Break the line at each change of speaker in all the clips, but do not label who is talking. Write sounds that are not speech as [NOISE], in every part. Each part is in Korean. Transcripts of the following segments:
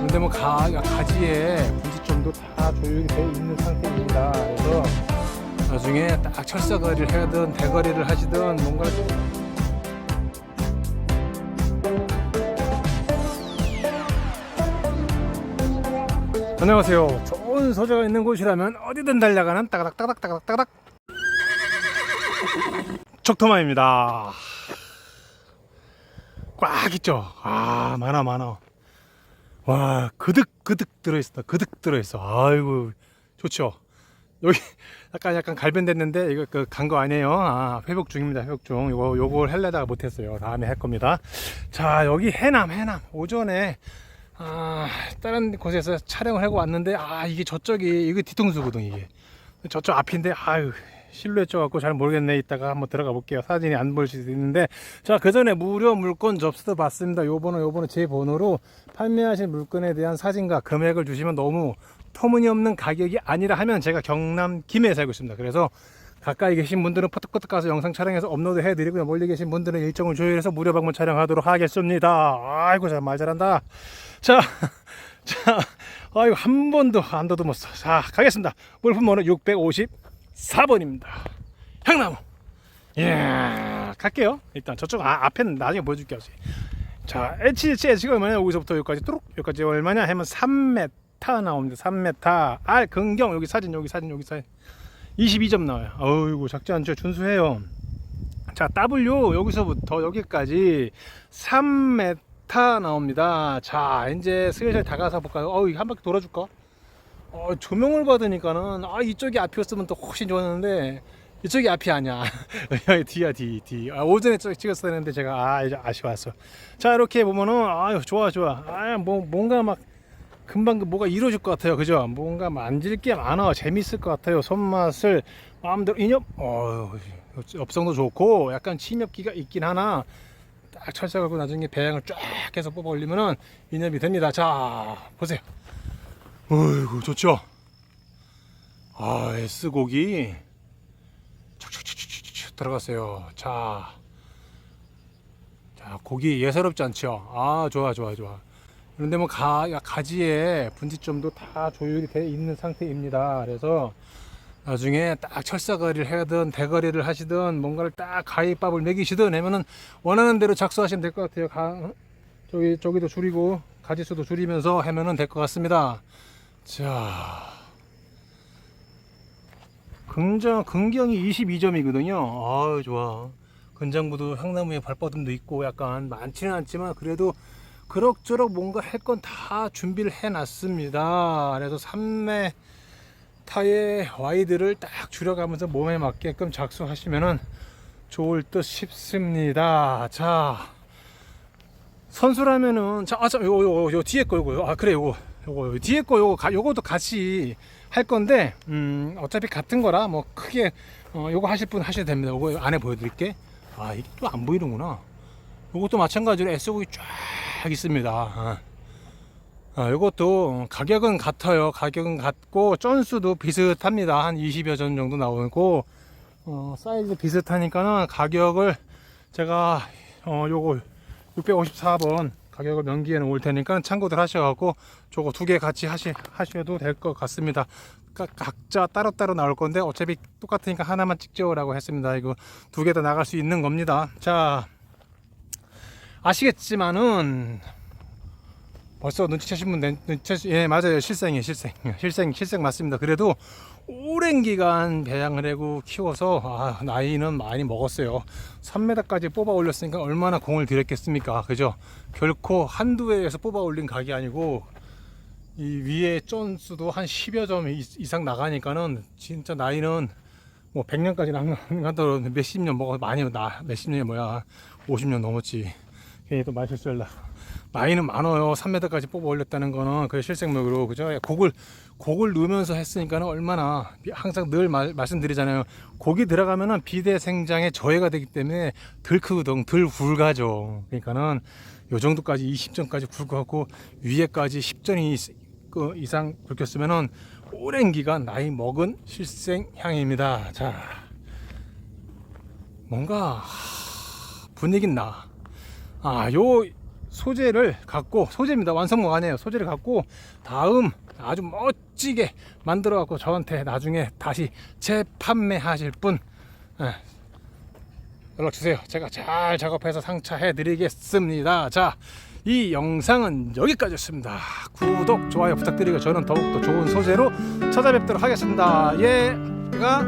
근데 뭐 가, 가지에 분지점도 다 조율이 되어 있는 상태입니다. 그래서 나중에 딱 철사거리를 하든 대거리를 하시든 뭔가 안녕하세요. 좋은 소재가 있는 곳이라면 어디든 달려가는 따가닥 적토마입니다. 꽉 있죠. 아 많아 많아. 와 그득 그득 들어있어. 그득 들어있어. 아이고 좋죠. 여기 [LAUGHS] 약간 약간 갈변됐는데 이거 그 간 거 아니에요. 아 회복 중입니다. 회복 중. 요거 요걸 할려다가 못했어요. 다음에 할 겁니다. 자 여기 해남 해남 오전에 아 다른 곳에서 촬영을 하고 왔는데 아 이게 저쪽이 이거 뒤통수거든 이게 저쪽 앞인데 아유 실루엣 쪄갖고 잘 모르겠네 이따가 한번 들어가 볼게요. 사진이 안 보일 수도 있는데. 자 그 전에 무료 물건 접수도 받습니다. 요 번호 요 번호 제 번호로 판매하신 물건에 대한 사진과 금액을 주시면 너무 터무니없는 가격이 아니라 하면 제가 경남 김해에 살고 있습니다. 그래서 가까이 계신 분들은 퍼뜩퍼뜩 가서 영상 촬영해서 업로드 해드리고요. 멀리 계신 분들은 일정을 조율해서 무료 방문 촬영하도록 하겠습니다. 아이고 잘 말 잘한다. 자, [LAUGHS] 자, 아이고 한 번도 안 더듬었어. 자, 가겠습니다. 물품 번호 654번입니다. 향나무. 예, 갈게요. 일단 저쪽 아, 앞에는 나중에 보여줄게요. 자, HH H가 얼마냐? 여기서부터 여기까지 뚜룩 여기까지 얼마냐? 하면 3m 나옵니다. 3m. R 근경 여기 사진 여기 사진 여기 사진 22점 나와요. 어이구 작지 않죠? 준수해요. 자, W 여기서부터 여기까지 3m 나옵니다. 자, 이제 슬슬 다가서 볼까요? 어, 이거 한 바퀴 돌아줄까? 어, 조명을 받으니까는 아 이쪽이 앞이었으면 또 훨씬 좋았는데 이쪽이 앞이 아니야. [LAUGHS] 뒤야 뒤 뒤. 아, 오전에 쪽 찍었어야 했는데 제가 아 아쉬웠어. 자 이렇게 보면은 아유 좋아 좋아. 아뭐 뭔가 막 금방 그 뭐가 이루어질 것 같아요. 그죠? 뭔가 만질 게 많아. 재밌을 것 같아요. 손맛을 마음대로 인협. 어 업성도 좋고 약간 침엽기가 있긴 하나 딱 철사 갖고 나중에 배양을 쫙 해서 뽑아 올리면은 인협이 됩니다. 자 보세요. 어이구 좋죠. 아 S 곡이 촉촉촉촉촉 들어갔어요. 자, 자 고기 예사롭지 않죠. 아 좋아 좋아 좋아. 그런데 뭐 가, 가지에 분지점도 다 조율이 되어 있는 상태입니다. 그래서 나중에 딱 철사거리를 하든 대거리를 하시든 뭔가를 딱 가위밥을 매기시든 하면은 원하는 대로 작수하시면 될 것 같아요. 가, 저기 저기도 줄이고 가지수도 줄이면서 하면은 될 것 같습니다. 자, 긍정 긍경이 22점이거든요. 아유 좋아. 근장부도 향나무에 발버둥도 있고 약간 많지는 않지만 그래도 그럭저럭 뭔가 할 건 다 준비를 해놨습니다. 그래서 3매 타의 와이드를 딱 줄여가면서 몸에 맞게끔 작수하시면은 좋을 듯 싶습니다. 자, 선수라면은 자, 아, 자, 요거, 요거, 요 뒤에 거, 요거, 아 그래, 요거, 요거, 요 뒤에 거, 요거, 가, 요거도 같이 할 건데, 음, 어차피 같은 거라 뭐 크게 어, 요거 하실 분 하셔도 됩니다. 요거 안에 보여드릴게. 아, 이게 또 안 보이는구나. 요것도 마찬가지로 S곡이 쫙 있습니다. 아. 아, 이것도 가격은 같아요. 가격은 같고 쩐수도 비슷합니다. 한 20여 전 정도 나오고 어, 사이즈 비슷하니까는 가격을 제가 어, 요거 654번 가격을 명기에 놓을 테니까 참고들 하셔갖고 저거 두 개 같이 하시, 하셔도 될 것 같습니다. 가- 각자 따로따로 나올 건데 어차피 똑같으니까 하나만 찍죠 라고 했습니다. 이거 두 개 다 나갈 수 있는 겁니다. 자 아시겠지만은 벌써 눈치채신 분 눈- 눈치채 예 맞아요. 실생이에요 실생. [LAUGHS] 실생 실생 맞습니다. 그래도 오랜 기간 배양을 하고 키워서 아, 나이는 많이 먹었어요. 3m까지 뽑아 올렸으니까 얼마나 공을 들였겠습니까? 그죠? 결코 한두 해에서 뽑아 올린 각이 아니고 이 위에 쩐수도 한 10여 점 이- 이상 나가니까는 진짜 나이는 뭐 100년까지는 안 가도 몇십 년 먹어 많이 나 몇십 년이 뭐야? 50년 넘었지. 괜히 또 말실수할라 나이는 많아요. 3m까지 뽑아 올렸다는 거는 그 실생목으로 그죠? 곡을 곡을 넣으면서 했으니까는 얼마나 항상 늘 말, 말씀드리잖아요. 곡이 들어가면은 비대 생장에 저해가 되기 때문에 덜 크거든 덜 굵어져. 그러니까는 요 정도까지 20점까지 굵고 위에까지 10점 이상 굵혔으면은 오랜 기간 나이 먹은 실생향입니다. 자 뭔가 하, 분위긴 나. 아, 요 소재를 갖고 소재입니다. 완성목 아니에요. 소재를 갖고 다음 아주 멋지게 만들어 갖고 저한테 나중에 다시 재판매하실 분 예, 연락 주세요. 제가 잘 작업해서 상차해 드리겠습니다. 자, 이 영상은 여기까지였습니다. 구독, 좋아요 부탁드리고 저는 더욱더 좋은 소재로 찾아뵙도록 하겠습니다. 얘가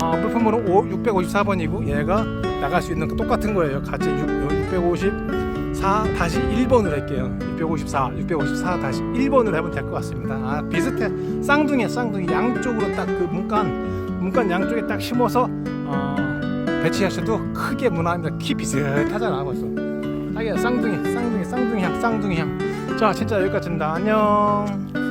어, 물품번호 654번이고 얘가 나갈 수 있는 그 똑같은 거예요. 같이 654 다시 1번으로 할게요. 654, 654 다시 1번으로 하면 될 것 같습니다. 아, 비슷해. 쌍둥이, 쌍둥이 양쪽으로 딱 그 문간 문간 양쪽에 딱 심어서 어, 배치하셔도 크게 무난합니다. 키 비슷하잖아 벌써. 딱이야 쌍둥이, 쌍둥이, 쌍둥이 향, 쌍둥이 향. 자, 진짜 여기까지입니다. 안녕.